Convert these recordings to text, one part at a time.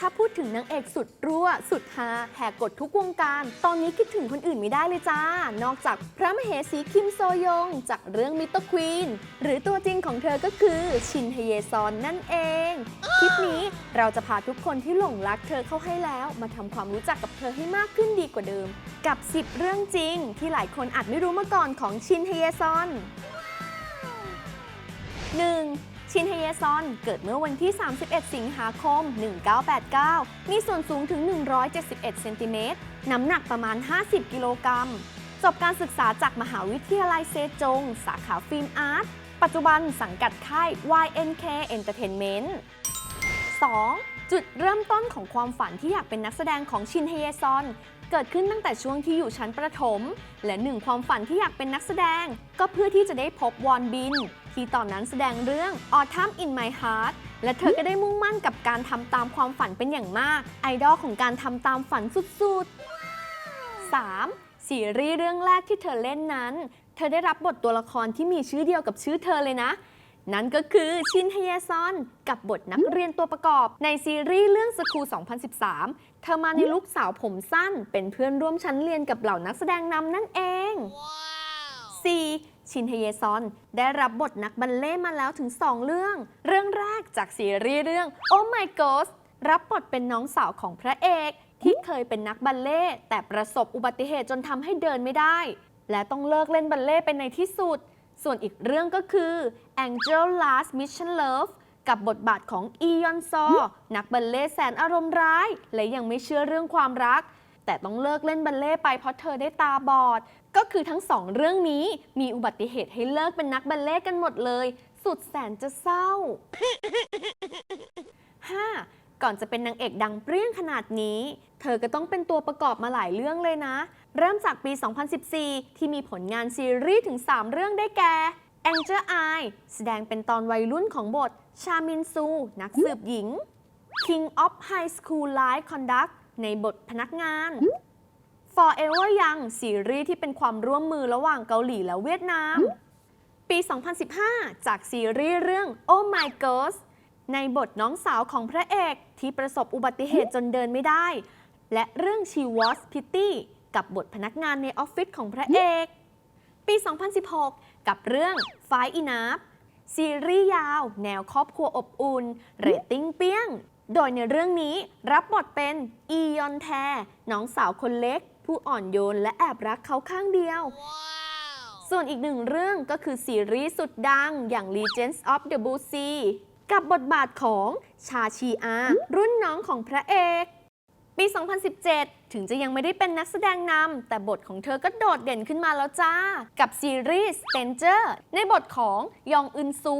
ถ้าพูดถึงนางเอกสุดรั่ว สุดฮาแหกกฎทุกวงการ ตอนนี้คิดถึงคนอื่นไม่ได้เลยจ้า นอกจากพระมเหสีคิมโซยง จากเรื่องมิตรควีน หรือตัวจริงของเธอก็คือชินเฮเยซอนนั่นเอง คลิปนี้เราจะพาทุกคนที่หลงรักเธอเข้าให้แล้ว มาทำความรู้จักกับเธอให้มากขึ้นดีกว่าเดิม กับ 10 เรื่องจริง ที่หลายคนอาจไม่รู้มาก่อนของชินเฮเยซอน 1. ชินเฮเยซอนเกิดเมื่อวันที่ 31 สิงหาคม 1989 มีส่วนสูงถึง 171 เซนติเมตร น้ำหนักประมาณ 50 กิโลกรัม จบการศึกษาจากมหาวิทยาลัยเซจง สาขาฟิล์มอาร์ต ปัจจุบันสังกัดค่าย YNK Entertainment 2. จุดเริ่มต้นของความฝันที่อยากเป็นนักแสดงของชินเฮเยซอน เกิดขึ้นตั้งแต่ช่วงที่อยู่ชั้นประถม และหนึ่งความฝันที่อยากเป็นนักแสดง ก็เพื่อที่จะได้พบวอนบิน ที่ตอนนั้นแสดงเรื่อง Autumn in My Heart และเธอก็ได้มุ่งมั่นกับการทำตามความฝันเป็นอย่างมาก ไอดอลของการทำตามฝันสุดๆ 3. ซีรีส์เรื่องแรกที่เธอเล่นนั้น เธอได้รับบทตัวละครที่มีชื่อเดียวกับชื่อเธอเลยนะ นั่นก็คือชินฮเยซอน กับบทนักเรียนตัวประกอบ ในซีรีส์เรื่องสคูล2013 เธอมาในลุคสาวผมสั้น เป็นเพื่อนร่วมชั้นเรียนกับเหล่านักแสดงนำนั่นเอง 4. ชินเฮเยซอน ได้รับบทนักบัลเล่ต์มาแล้วถึง 2 เรื่อง เรื่องแรกจากซีรีส์เรื่อง Oh My Ghost รับบทเป็นน้องสาวของพระเอก ที่เคยเป็นนักบัลเล่ต์แต่ประสบอุบัติเหตุจนทำให้เดินไม่ได้ และต้องเลิกเล่นบัลเล่ต์ไปในที่สุด ส่วนอีกเรื่องก็คือ Angel Last Mission Love กับบทบาทของอียอนซอ นักบัลเล่ต์แสนอารมณ์ร้าย และยังไม่เชื่อเรื่องความรัก แต่ต้องเลิกเล่นบัลเล่ไปเพราะเธอได้ตาบอด ก็คือทั้งสองเรื่องนี้มีอุบัติเหตุให้เลิกเป็นนักบัลเล่กันหมดเลย สุดแสนจะเศร้า 5. ก่อนจะเป็นนางเอกดังเปรี้ยงขนาดนี้ เธอก็ต้องเป็นตัวประกอบมาหลายเรื่องเลยนะ เริ่มจากปี 2014 ที่มีผลงานซีรีส์ถึง 3 เรื่องได้แก่ Angel Eye แสดงเป็นตอนวัยรุ่นของบท ชามินซู นักสืบหญิง King of High School Life Conduct ในบทพนักงาน Forever Young ซีรีส์ที่เป็นความร่วมมือระหว่างเกาหลีและเวียดนาม ปี 2015 จากซีรีส์เรื่อง Oh My Ghost ในบทน้องสาวของพระเอกที่ประสบอุบัติเหตุจนเดินไม่ได้ และเรื่อง She Was Pitty กับบทพนักงานในออฟฟิศของพระเอก ปี 2016 กับเรื่อง Five Enough ซีรีส์ยาว แนวครอบครัวอบอุ่น เรตติ้งเปี้ยง โดยในเรื่องนี้รับบทเป็นอียอนแทน้องสาวคนเล็ก ผู้อ่อนโยนและแอบรักเขาข้างเดียว ส่วนอีกหนึ่งเรื่องก็คือซีรีส์สุดดังอย่าง Legends of the Blue Sea กับบทบาทของชาชีอา รุ่นน้องของพระเอก ปี 2017 ถึงจะยังไม่ได้เป็นนักแสดงนำแต่บทของเธอก็โดดเด่นขึ้นมาแล้วจ้า กับซีรีส์ Stranger ในบทของยองอึนซู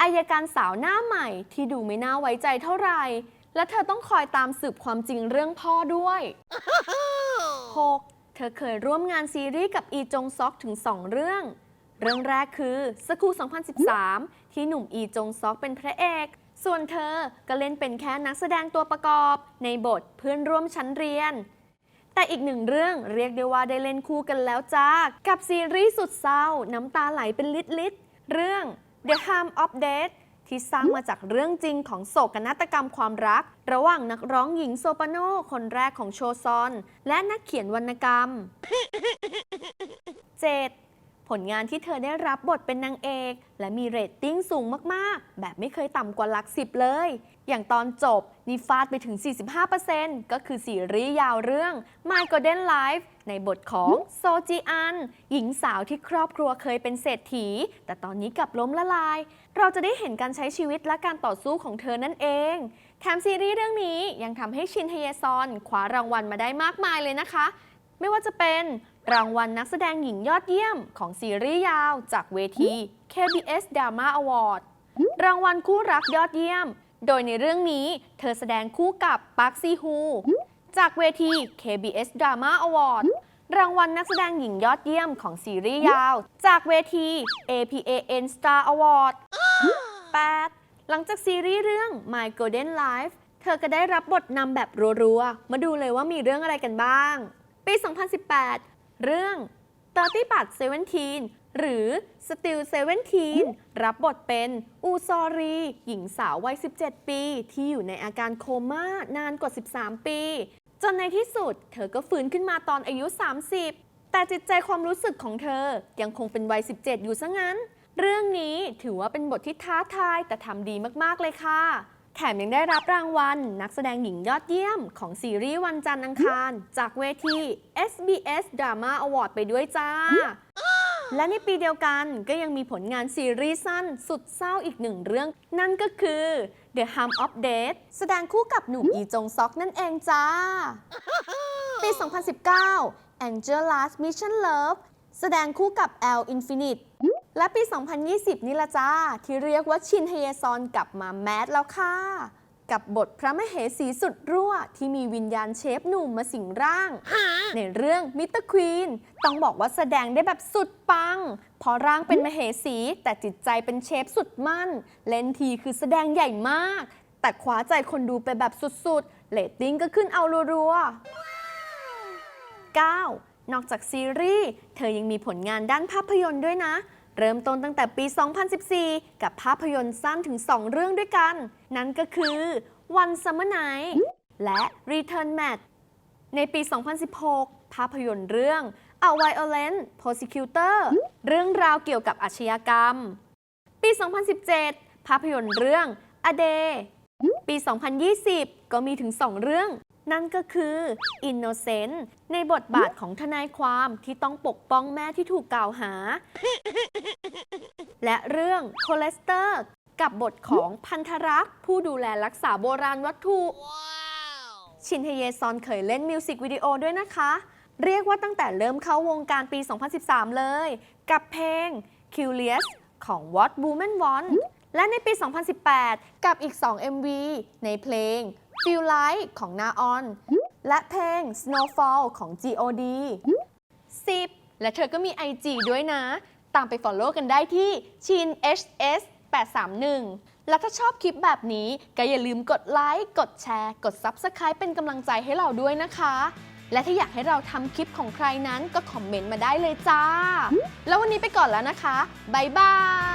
อายการสาวหน้าใหม่ที่ดูไม่น่าไว้ใจเท่าไหร่ และเธอต้องคอยตามสืบความจริงเรื่องพ่อด้วย 6. เธอเคยร่วมงานซีรีส์กับอีจงซอกถึง 2 เรื่อง เรื่องแรกคือสกู2013 ที่หนุ่มอีจงซอกเป็นพระเอก ส่วนเธอก็เล่นเป็นแค่นักแสดงตัวประกอบ ในบทเพื่อนร่วมชั้นเรียน แต่อีกหนึ่งเรื่องเรียกได้ว่าได้เล่นคู่กันแล้วจ้ากับซีรีส์สุดเศร้า น้ำตาไหลเป็นลิตรลิตเรื่อง The Harm of Death ที่สร้างมาจากเรื่องจริงของโศกนาฏกรรมความรัก ระหว่างนักร้องหญิงโซปราโนคนแรกของโชซอน และนักเขียนวรรณกรรม 7. ผลงานที่เธอได้รับบทเป็นนางเอก และมีเรตติ้งสูงมากๆ แบบไม่เคยต่ำกว่าหลักสิบเลย อย่างตอนจบนี่ฟาดไปถึง 45%ก็คือซีรีส์ยาวเรื่อง My Golden Life ในบทของโซจีอัน หญิงสาวที่ครอบครัวเคยเป็นเศรษฐี แต่ตอนนี้กลับล้มละลาย เราจะได้เห็นการใช้ชีวิตและการต่อสู้ของเธอนั่นเองแถมซีรีส์เรื่องนี้ยังทำให้ชินเฮเยซอนคว้ารางวัลมาได้มากมายเลยนะคะ ไม่ว่าจะเป็น รางวัลนักแสดงหญิงยอดเยี่ยมของซีรีส์ยาวจากเวที KBS Drama Award รางวัลคู่รักยอดเยี่ยม โดยในเรื่องนี้เธอแสดงคู่กับปาร์คซีฮู จากเวที KBS Drama Award รางวัลนักแสดงหญิงยอดเยี่ยมของซีรีส์ยาว จากเวที APAN Star Award 8. หลังจากซีรีส์เรื่อง My Golden Life เธอก็ได้รับบทนำแบบรัวๆ มาดูเลยว่ามีเรื่องอะไรกันบ้าง ปี 2018 เรื่อง 30บาท17หรือสติลเซเวนทีนรับบทเป็นอูซอรี หญิงสาววัย 17 ปี ที่อยู่ในอาการโคม่านานกว่า 13 ปี จนในที่สุด เธอก็ฟื้นขึ้นมาตอนอายุ 30 แต่จิตใจความรู้สึกของเธอยังคงเป็นวัย 17 อยู่ซะงั้น เรื่องนี้ถือว่าเป็นบทที่ท้าทายแต่ทำดีมาก ๆ เลยค่ะ ถมยังได้รับรางวัล นักแสดงหญิงยอดเยี่ยมของซีรีส์วันจันทร์อังคาร จากเวที SBS Drama Award ไปด้วยจ้า และในปีเดียวกันก็ยังมีผลงานซีรีส์สั้นสุดเศร้าอีกหนึ่งเรื่อง นั่นก็คือ The Harm of Death แสดงคู่กับหนุ่มอีจงซอกนั่นเองจ้า ปี 2019 Angel Last Mission Love แสดงคู่กับ L Infinite และปี 2020 นี่ละจ้า ที่เรียกว่าชินเฮยซอนกลับมาแมสแล้วค่ะ กับบทพระมเหสีสุดรั่ว ที่มีวิญญาณเชฟหนุ่มมาสิงร่าง ในเรื่องมิสเตอร์ควีนต้องบอกว่าแสดงได้แบบสุดปังเพอร่างเป็นมเหสี แต่จิตใจเป็นเชฟสุดมั่น เล่นทีคือแสดงใหญ่มาก แต่คว้าใจคนดูไปแบบสุดๆเรตติ้งก็ขึ้นเอารัวๆ 9. นอกจากซีรีส์เธอยังมีผลงานด้านภาพยนตร์ด้วยนะ เริ่มต้นตั้งแต่ปี 2014 กับภาพยนตร์สั้นถึง 2 เรื่องด้วยกัน นั่นก็คือ One Summer Night และ Return Match ในปี 2016 ภาพยนตร์เรื่อง A Violent Prosecutor เรื่องราวเกี่ยวกับอาชญากรรม ปี 2017 ภาพยนตร์เรื่อง A Day ปี 2020 ก็มีถึง 2 เรื่อง นั่นก็คือ Innocent ในบทบาทของทนายความที่ต้องปกป้องแม่ที่ถูกกล่าวหา และเรื่อง c o l e s t e r กับบทของพันธรักษ์ผู้ดูแลรักษาโบราณวัตถุ ชินเฮเยซอนเคยเล่นมิวสิกวิดีโอด้วยนะคะ เรียกว่าตั้งแต่เริ่มเข้าวงการปี 2013 เลย กับเพลง Curious ของ What Woman Want และในปี 2018 กับอีก 2 MV ในเพลง Feel Like ของ Naon และเพลง Snowfall ของ GOD 10 และเธอก็มี IG ด้วยนะ ตามไป follow กันได้ที่ chin hs 831 แล้วถ้าชอบคลิปแบบนี้ ก็อย่าลืมกดไลค์ กดแชร์ กด Subscribe เป็นกำลังใจให้เราด้วยนะคะ และถ้าอยากให้เราทำคลิปของใครนั้นก็คอมเมนต์มาได้เลยจ้า แล้ววันนี้ไปก่อนแล้วนะคะ บ๊ายบาย